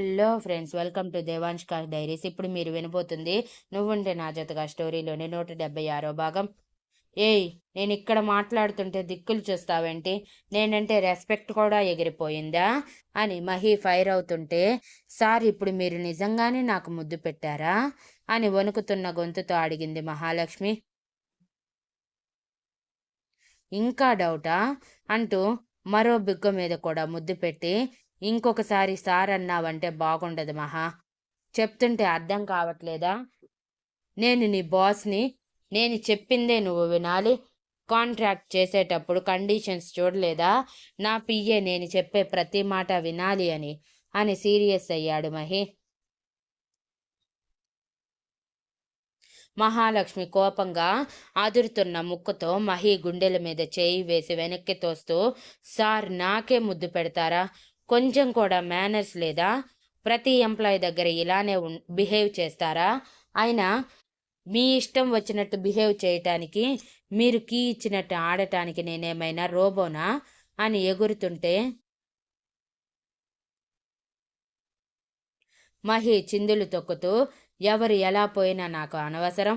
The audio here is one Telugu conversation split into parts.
హలో ఫ్రెండ్స్ వెల్కమ్ టు దేవాంష్కా డైరీస్. ఇప్పుడు మీరు వినబోతుంది నువ్వుంటే నా జతగా స్టోరీలోని నూట డెబ్బై ఆరో భాగం. ఏయ్ నేను ఇక్కడ మాట్లాడుతుంటే దిక్కులు చూస్తావేంటి? నేనంటే రెస్పెక్ట్ కూడా ఎగిరిపోయిందా? అని మహి ఫైర్ అవుతుంటే సార్ ఇప్పుడు మీరు నిజంగానే నాకు ముద్దు పెట్టారా? అని వణుకుతున్న గొంతుతో అడిగింది మహాలక్ష్మి. ఇంకా డౌటా? అంటూ మరో బిగ్గ మీద కూడా ముద్దు పెట్టి ఇంకొకసారి సార్ అన్నావంటే బాగుండదు మహా. చెప్తుంటే అర్థం కావట్లేదా? నేను నీ బాస్ని నేను చెప్పిందే నువ్వు వినాలి. కాంట్రాక్ట్ చేసేటప్పుడు కండిషన్స్ చూడలేదా? నా పియ్యే నేను చెప్పే ప్రతి మాట వినాలి అని అని సీరియస్ అయ్యాడు మహి. మహాలక్ష్మి కోపంగా ఆదురుతున్న ముక్కుతో మహి గుండెల మీద చేయి వేసి వెనక్కి తోస్తూ సార్ నాకే ముద్దు పెడతారా? కొంచెం కూడా మేనర్స్ లేదా ప్రతి ఎంప్లాయ్ దగ్గర ఇలానే బిహేవ్ చేస్తారా? అయినా మీ ఇష్టం వచ్చినట్టు బిహేవ్ చేయటానికి మీరు కీ ఇచ్చినట్టు ఆడటానికి నేనేమైనా రోబోనా? అని ఎగురుతుంటే మహి చిందులు తొక్కుతూ ఎవరు ఎలా పోయినా నాకు అనవసరం.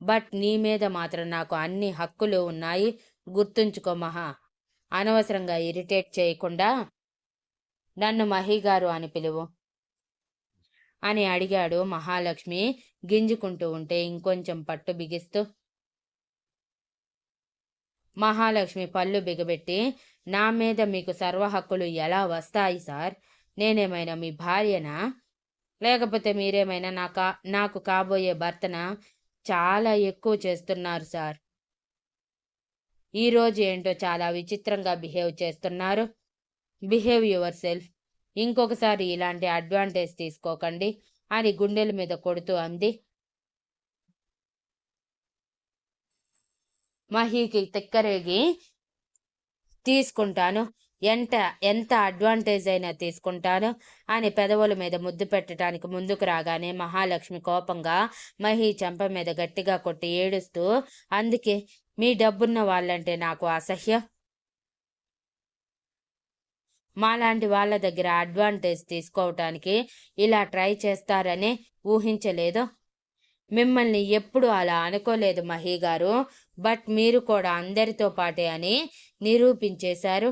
బట్ నీ మీద మాత్రం నాకు అన్ని హక్కులు ఉన్నాయి. గుర్తుంచుకో మహా. అనవసరంగా ఇరిటేట్ చేయకుండా నన్ను మహిగారు అని పిలువు. అని అడిగాడు మహాలక్ష్మి గింజుకుంటూ ఉంటే ఇంకొంచెం పట్టు బిగిస్తూ. మహాలక్ష్మి పళ్ళు బిగబెట్టి నా మీద మీకు సర్వ హక్కులు ఎలా వస్తాయి సార్? నేనేమైనా మీ భార్యనా? లేకపోతే మీరేమైనా నాకా నాకు కాబోయే భర్తన? చాలా ఎక్కువ చేస్తున్నారు సార్. ఈరోజు ఏంటో చాలా విచిత్రంగా బిహేవ్ చేస్తున్నారు. Behave yourself. ఇంకొకసారి ఇలాంటి అడ్వాంటేజ్ తీసుకోకండి. అని గుండెల మీద కొడుతూ అంది. మహీకి తిక్కరేగి తీసుకుంటాను. ఎంత ఎంత అడ్వాంటేజ్ అయినా తీసుకుంటాను అని పెదవుల మీద ముద్దు పెట్టడానికి ముందుకు రాగానే మహాలక్ష్మి కోపంగా మహి చెంప మీద గట్టిగా కొట్టి ఏడుస్తూ అందుకే మీ డబ్బున్న వాళ్ళంటే నాకు అసహ్యం. మాలాంటి వాళ్ళ దగ్గర అడ్వాంటేజ్ తీసుకోవటానికి ఇలా ట్రై చేస్తారని ఊహించలేదు. మిమ్మల్ని ఎప్పుడు అలా అనుకోలేదు మహి గారు. బట్ మీరు కూడా అందరితో పాటే అని నిరూపించేశారు.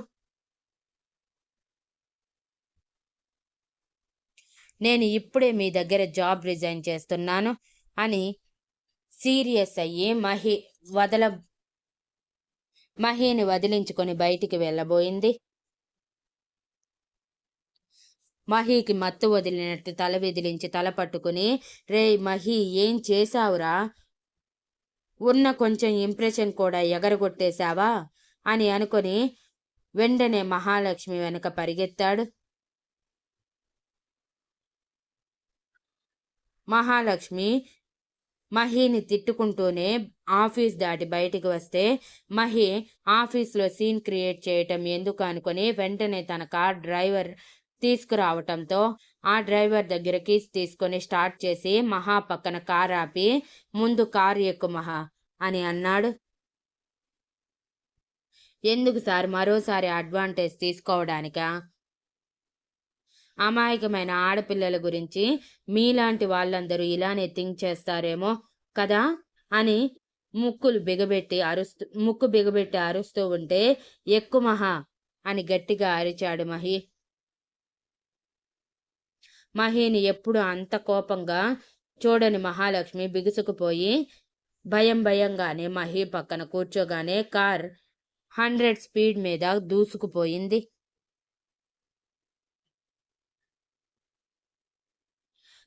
నేను ఇప్పుడే మీ దగ్గర జాబ్ రిజైన్ చేస్తున్నాను అని సీరియస్ అయ్యి మహి వదల మహిని వదిలించుకొని బయటికి వెళ్ళబోయింది. మహీకి మత్తు వదిలినట్టు తల విదిలించి తల పట్టుకుని రే మహి ఏం చేశావురా? ఉన్న కొంచెం ఇంప్రెషన్ కూడా ఎగరగొట్టేశావా? అని అనుకుని వెంటనే మహాలక్ష్మి వెనుక పరిగెత్తాడు. మహాలక్ష్మి మహిని తిట్టుకుంటూనే ఆఫీస్ దాటి బయటికి వస్తే మహి ఆఫీస్లో సీన్ క్రియేట్ చేయటం ఎందుకు? అనుకుని వెంటనే తన కార్ డ్రైవర్ తీసుకురావటంతో ఆ డ్రైవర్ దగ్గర కీస్ తీసుకొని స్టార్ట్ చేసి మహా పక్కన కార్ ఆపి ముందు కారు ఎక్కు మహా అని అన్నాడు. ఎందుకు సార్ మరోసారి అడ్వాంటేజ్ తీసుకోవడానికా? అమాయకమైన ఆడపిల్లల గురించి మీలాంటి వాళ్ళందరూ ఇలానే థింక్ చేస్తారేమో కదా అని ముక్కులు బిగబెట్టి అరుస్తూ ముక్కు బిగబెట్టి అరుస్తూ ఉంటే ఎక్కు మహా అని గట్టిగా అరిచాడు మహి. మహిని ఎప్పుడు అంత కోపంగా చూడని మహాలక్ష్మి బిగుసుకుపోయి భయం భయంగానే మహి పక్కన కూర్చోగానే కార్ హండ్రెడ్ స్పీడ్ మీద దూసుకుపోయింది.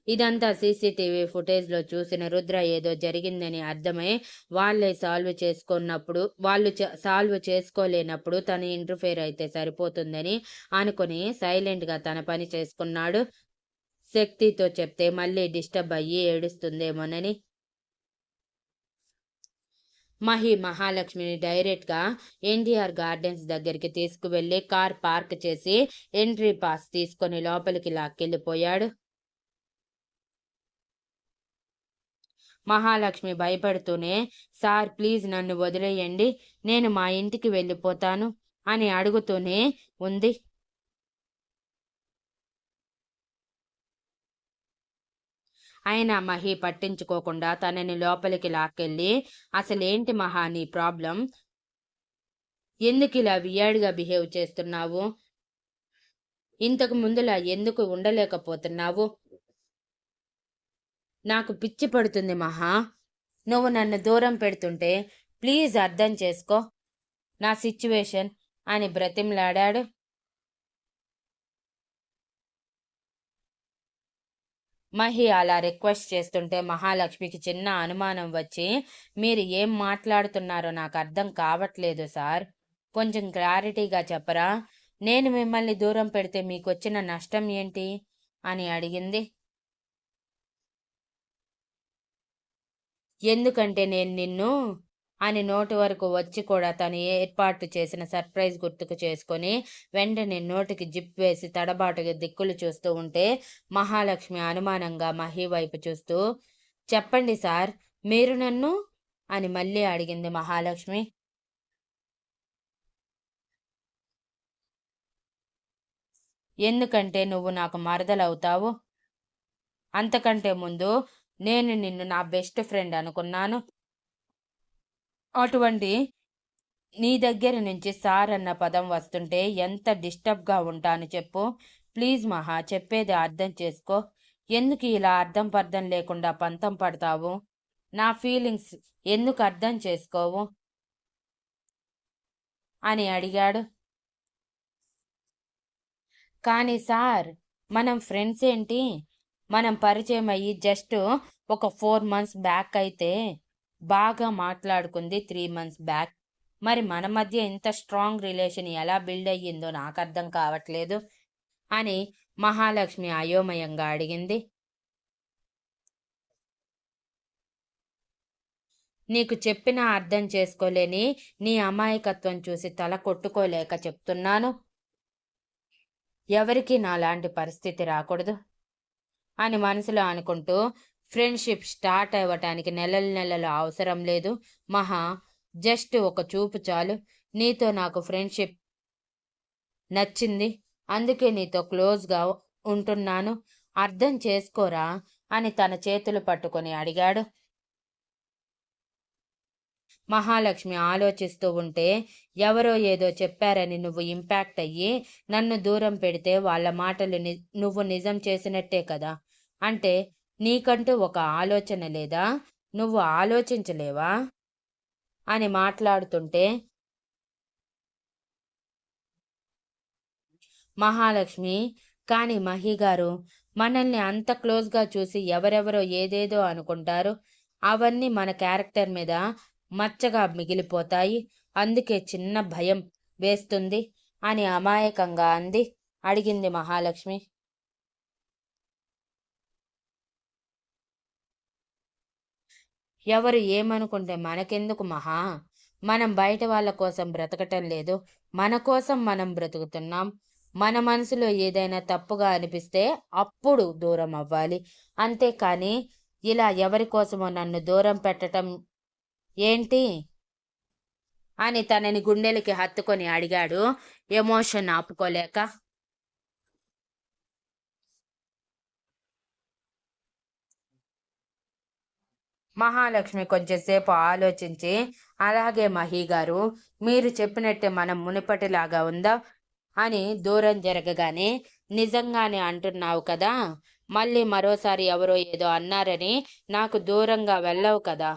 ఇదంతా సీసీటీవీ ఫుటేజ్లో చూసిన రుద్ర ఏదో జరిగిందని అర్థమై వాళ్ళే సాల్వ్ చేసుకున్నప్పుడు వాళ్ళు సాల్వ్ చేసుకోలేనప్పుడు తను ఇంటర్ఫేర్ అయితే సరిపోతుందని అనుకుని సైలెంట్గా తన పని చేసుకున్నాడు. శక్తితో చెప్తే మళ్ళీ డిస్టర్బ్ అయ్యి ఏడుస్తుందేమోనని. మహి మహాలక్ష్మిని డైరెక్ట్గా ఎన్టీఆర్ గార్డెన్స్ దగ్గరికి తీసుకువెళ్ళి కార్ పార్క్ చేసి ఎంట్రీ పాస్ తీసుకొని లోపలికి లాక్కెళ్ళిపోయాడు. మహాలక్ష్మి భయపడుతూనే సార్ ప్లీజ్ నన్ను వదిలేయండి. నేను మా ఇంటికి వెళ్ళిపోతాను అని అడుగుతూనే ఉంది. అయినా మహి పట్టించుకోకుండా తనని లోపలికి లాక్కెళ్ళి అసలేంటి మహా నీ ప్రాబ్లం? ఎందుకు ఇలా వియాడ్గా బిహేవ్ చేస్తున్నావు? ఇంతకు ముందులా ఎందుకు ఉండలేకపోతున్నావు? నాకు పిచ్చి పడుతుంది మహా. నువ్వు నన్ను దూరం పెడుతుంటే ప్లీజ్ అర్థం చేసుకో. నా సిచ్యువేషన్ అని బ్రతిమ్లాడాడు. మహి అలా రిక్వెస్ట్ చేస్తుంటే మహాలక్ష్మికి చిన్న అనుమానం వచ్చి మీరు ఏం మాట్లాడుతున్నారో నాకు అర్థం కావట్లేదు సార్. కొంచెం క్లారిటీగా చెప్పరా? నేను మిమ్మల్ని దూరం పెడితే మీకు వచ్చిన నష్టం ఏంటి? అని అడిగింది. ఎందుకంటే నేను నిన్ను అని నోటి వరకు వచ్చి కూడా తను ఏర్పాటు చేసిన సర్ప్రైజ్ గుర్తుకు చేసుకొని వెంటనే నోటికి జిప్ వేసి తడబాటుగా దిక్కులు చూస్తూ ఉంటే మహాలక్ష్మి అనుమానంగా మహి వైపు చూస్తూ చెప్పండి సార్ మీరు నన్ను? అని మళ్ళీ అడిగింది మహాలక్ష్మి. ఎందుకంటే నువ్వు నాకు మరదలవుతావు? అంతకంటే ముందు నేను నిన్ను నా బెస్ట్ ఫ్రెండ్ అనుకున్నాను. అటువంటి నీ దగ్గర నుంచి సార్ అన్న పదం వస్తుంటే ఎంత డిస్టర్బ్గా ఉంటాను చెప్పు. ప్లీజ్ మహా చెప్పేది అర్థం చేసుకో. ఎందుకు ఇలా అర్థం పర్థం లేకుండా పంతం పడతావు? నా ఫీలింగ్స్ ఎందుకు అర్థం చేసుకోవు? అని అడిగాడు. కానీ సార్ మనం ఫ్రెండ్స్ ఏంటి? మనం పరిచయం అయ్యి జస్ట్ ఒక ఫోర్ మంత్స్ బ్యాక్ అయితే బాగా మాట్లాడుకుంది త్రీ మంత్స్ బ్యాక్ మరి మన మధ్య ఇంత స్ట్రాంగ్ రిలేషన్ ఎలా బిల్డ్ అయ్యిందో నాకు అర్థం కావట్లేదు అని మహాలక్ష్మి అయోమయంగా అడిగింది. నీకు చెప్పినా అర్థం చేసుకోలేని నీ అమాయకత్వం చూసి తల కొట్టుకోలేక చెప్తున్నాను. ఎవరికి నాలాంటి పరిస్థితి రాకూడదు అని మనసులో అనుకుంటూ ఫ్రెండ్షిప్ స్టార్ట్ అవ్వటానికి నెలలు నెలలు అవసరం లేదు. మహా జస్ట్ ఒక చూపు చాలు. నీతో నాకు ఫ్రెండ్షిప్ నచ్చింది. అందుకే నీతో క్లోజ్గా ఉంటున్నాను. అర్థం చేసుకోరా? అని తన చేతులు పట్టుకొని అడిగాడు. మహాలక్ష్మి ఆలోచిస్తూ ఉంటే ఎవరో ఏదో చెప్పారని నువ్వు ఇంపాక్ట్ అయ్యి నన్ను దూరం పెడితే వాళ్ళ మాటలు నువ్వు నిజం చేసినట్టే కదా? అంటే నీకంటూ ఒక ఆలోచన లేదా? నువ్వు ఆలోచించలేవా? అని మాట్లాడుతుంటే మహాలక్ష్మి కానీ మహి గారు మనల్ని అంత క్లోజ్గా చూసి ఎవరెవరో ఏదేదో అనుకుంటారు. అవన్నీ మన క్యారెక్టర్ మీద మచ్చగా మిగిలిపోతాయి. అందుకే చిన్న భయం వేస్తుంది అని అమాయకంగా అంది. అడిగింది మహాలక్ష్మి. ఎవరు ఏమనుకుంటే మనకెందుకు మహా? మనం బయట వాళ్ళ కోసం బ్రతకటం లేదు. మన కోసం మనం బ్రతుకుతున్నాం. మన మనసులో ఏదైనా తప్పుగా అనిపిస్తే అప్పుడు దూరం అవ్వాలి. అంతేకాని ఇలా ఎవరి కోసమో నన్ను దూరం పెట్టడం ఏంటి? అని తనని గుండెలకి హత్తుకొని అడిగాడు. ఎమోషన్ ఆపుకోలేక మహాలక్ష్మి కొంచెంసేపు ఆలోచించి అలాగే మహి గారు మీరు చెప్పినట్టే మనం మునిపటిలాగా ఉందా? అని దూరం జరగగానే నిజంగానే అంటున్నావు కదా మళ్ళీ మరోసారి ఎవరో ఏదో అన్నారని నాకు దూరంగా వెళ్ళవు కదా.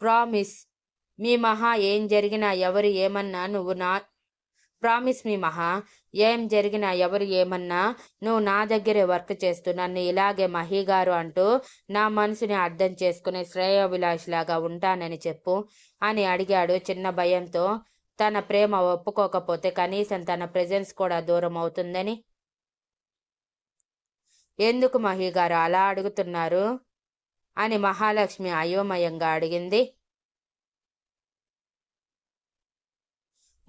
ప్రామిస్ మీ మహా ఏం జరిగినా ఎవరు ఏమన్నా నువ్వు నా ప్రామిస్ మీ మహా ఏం జరిగినా ఎవరు ఏమన్నా నువ్వు నా దగ్గరే వర్క్ చేస్తూ నన్ను ఇలాగే మహి గారు అంటూ నా మనసుని అర్థం చేసుకుని శ్రేయోభిలాషిలాగా ఉంటానని చెప్పు అని అడిగాడు చిన్న భయంతో. తన ప్రేమ ఒప్పుకోకపోతే కనీసం తన ప్రెజెన్స్ కూడా దూరం అవుతుందని. ఎందుకు మహి గారు అలా అడుగుతున్నారు? అని మహాలక్ష్మి అయోమయంగా అడిగింది.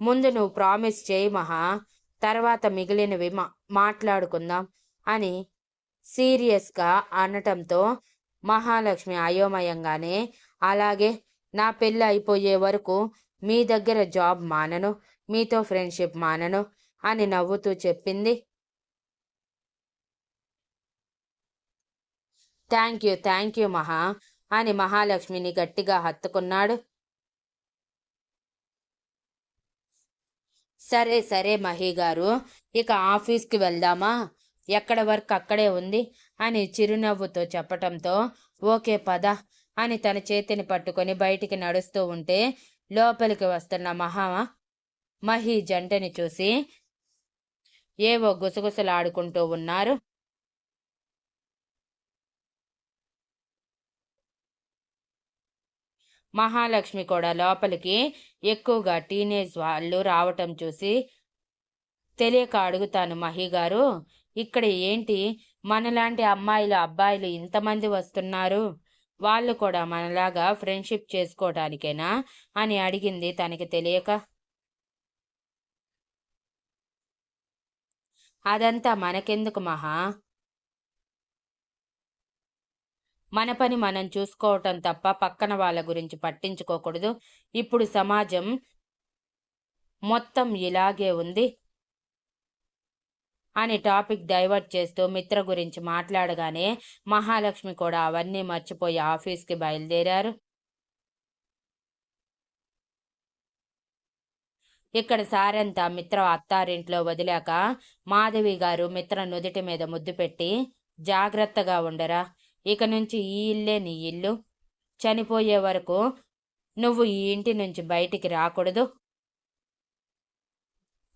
ముందు నువ్వు ప్రామిస్ చేయి మహా తర్వాత మిగిలినవి మా మాట్లాడుకుందాం అని సీరియస్గా అనటంతో మహాలక్ష్మి అయోమయంగానే అలాగే నా పెళ్ళి అయిపోయే వరకు మీ దగ్గర జాబ్ మానను మీతో ఫ్రెండ్షిప్ మానను అని నవ్వుతూ చెప్పింది. థ్యాంక్ యూ థ్యాంక్ యూ మహా అని మహాలక్ష్మిని గట్టిగా హత్తుకున్నాడు. సరే సరే మహి గారు ఇక ఆఫీస్కి వెళ్దామా? ఎక్కడ వర్క్ అక్కడే ఉంది? అని చిరునవ్వుతో చెప్పటంతో ఓకే పద అని తన చేతిని పట్టుకొని బయటికి నడుస్తూ ఉంటే లోపలికి వస్తున్న మహా మహి జంటని చూసి ఏవో గుసగుసలాడుకుంటూ ఉన్నారు. మహాలక్ష్మి కూడా లోపలికి ఎక్కువగా టీనేజ్ వాళ్ళు రావటం చూసి తెలియక అడుగుతాను మహి గారు ఇక్కడ ఏంటి? మనలాంటి అమ్మాయిలు అబ్బాయిలు ఇంతమంది వస్తున్నారు. వాళ్ళు కూడా మనలాగా ఫ్రెండ్షిప్ చేసుకోవటానికేనా అని అడిగింది తనకి తెలియక. అదంతా మనకెందుకు మహా? మన పని మనం చూసుకోవటం తప్ప పక్కన వాళ్ళ గురించి పట్టించుకోకూడదు. ఇప్పుడు సమాజం మొత్తం ఇలాగే ఉంది అని టాపిక్ డైవర్ట్ చేస్తూ మిత్ర గురించి మాట్లాడగానే మహాలక్ష్మి కూడా అవన్నీ మర్చిపోయి ఆఫీస్కి బయలుదేరారు. ఇక్కడ సారంతా మిత్ర అత్తారింట్లో వదిలాక మాధవి గారు మిత్ర నుదిటి మీద ముద్దు పెట్టి జాగ్రత్తగా ఉండరా? ఇక నుంచి ఈ ఇల్లే నీ ఇల్లు. చనిపోయే వరకు నువ్వు ఈ ఇంటి నుంచి బయటికి రాకూడదు.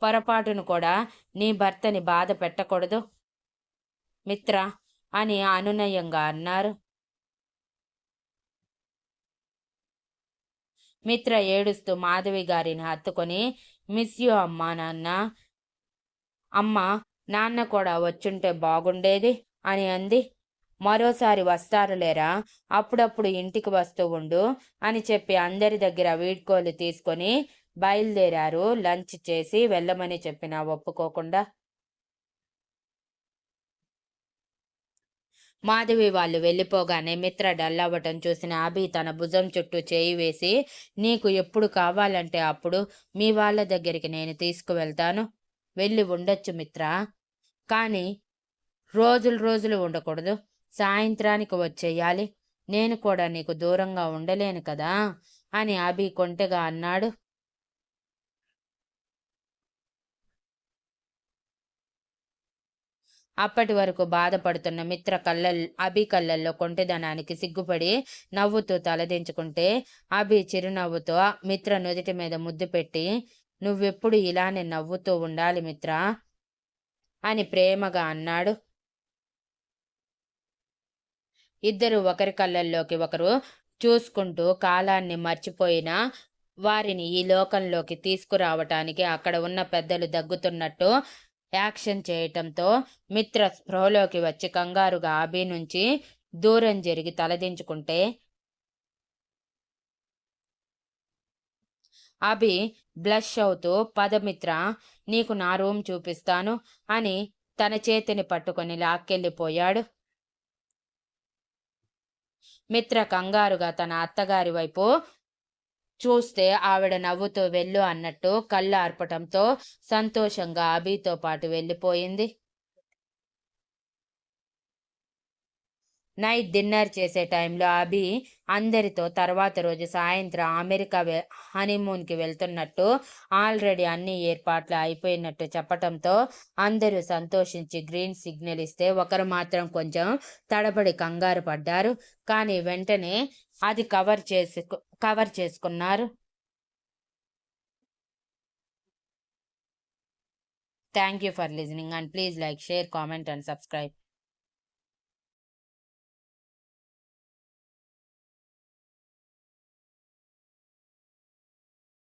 పొరపాటును కూడా నీ భర్తని బాధ పెట్టకూడదు. మిత్ర అని అనునయంగా అన్నారు. మిత్ర ఏడుస్తూ మాధవి గారిని హత్తుకొని మిస్ యూ అమ్మా నాన్న. అమ్మ నాన్న కూడా వచ్చుంటే బాగుండేది అని అంది. మరోసారి వస్తారు లేరా? అప్పుడప్పుడు ఇంటికి వస్తూ ఉండు అని చెప్పి అందరి దగ్గర వీడ్కోలు తీసుకొని బయలుదేరారు. లంచ్ చేసి వెళ్ళమని చెప్పినా ఒప్పుకోకుండా. మాధవి వాళ్ళు వెళ్ళిపోగానే మిత్ర డల్ అవ్వటం చూసిన అభి తన భుజం చుట్టూ చేయి వేసి నీకు ఎప్పుడు కావాలంటే అప్పుడు మీ వాళ్ళ దగ్గరికి నేను తీసుకువెళ్తాను. వెళ్ళి ఉండొచ్చు మిత్ర. కానీ రోజులు రోజులు ఉండకూడదు. సాయంత్రానికి వచ్చేయాలి. నేను కూడా నీకు దూరంగా ఉండలేను కదా అని అభి కొంటెగా అన్నాడు. అప్పటి వరకు బాధపడుతున్న మిత్ర కళ్ళ అభి కళ్ళల్లో కొంటెదనానికి సిగ్గుపడి నవ్వుతూ తలదించుకుంటే అభి చిరునవ్వుతో మిత్ర నుదుటి మీద ముద్దు పెట్టి నువ్వెప్పుడు ఇలానే నవ్వుతూ ఉండాలి మిత్ర అని ప్రేమగా అన్నాడు. ఇద్దరు ఒకరి కళ్ళల్లోకి ఒకరు చూసుకుంటూ కాలాన్ని మర్చిపోయిన వారిని ఈ లోకంలోకి తీసుకురావటానికి అక్కడ ఉన్న పెద్దలు దగ్గుతున్నట్టు యాక్షన్ చేయటంతో మిత్ర స్పృహలోకి వచ్చి కంగారుగా అభి నుంచి దూరం జరిగి తలదించుకుంటే అభి బ్లష్ అవుతూ పదమిత్ర నీకు నా రూమ్ చూపిస్తాను అని తన చేతిని పట్టుకొని లాక్కెళ్ళిపోయాడు. మిత్ర కంగారుగా తన అత్తగారి వైపు చూస్తే ఆవిడ నవ్వుతూ వెళ్ళు అన్నట్టు కళ్ళు ఆర్పటంతో సంతోషంగా అభితో పాటు వెళ్ళిపోయింది. నైట్ డిన్నర్ చేసే టైంలో అభి అందరితో తర్వాత రోజు సాయంత్రం అమెరికా హనీమూన్కి వెళ్తున్నట్టు ఆల్రెడీ అన్ని ఏర్పాట్లు అయిపోయినట్టు చెప్పటంతో అందరూ సంతోషించి గ్రీన్ సిగ్నల్ ఇస్తే ఒకరు మాత్రం కొంచెం తడబడి కంగారు పడ్డారు. కానీ వెంటనే అది కవర్ చేసుకు కవర్ చేసుకున్నారు. Thank you for listening and please like share comment and subscribe.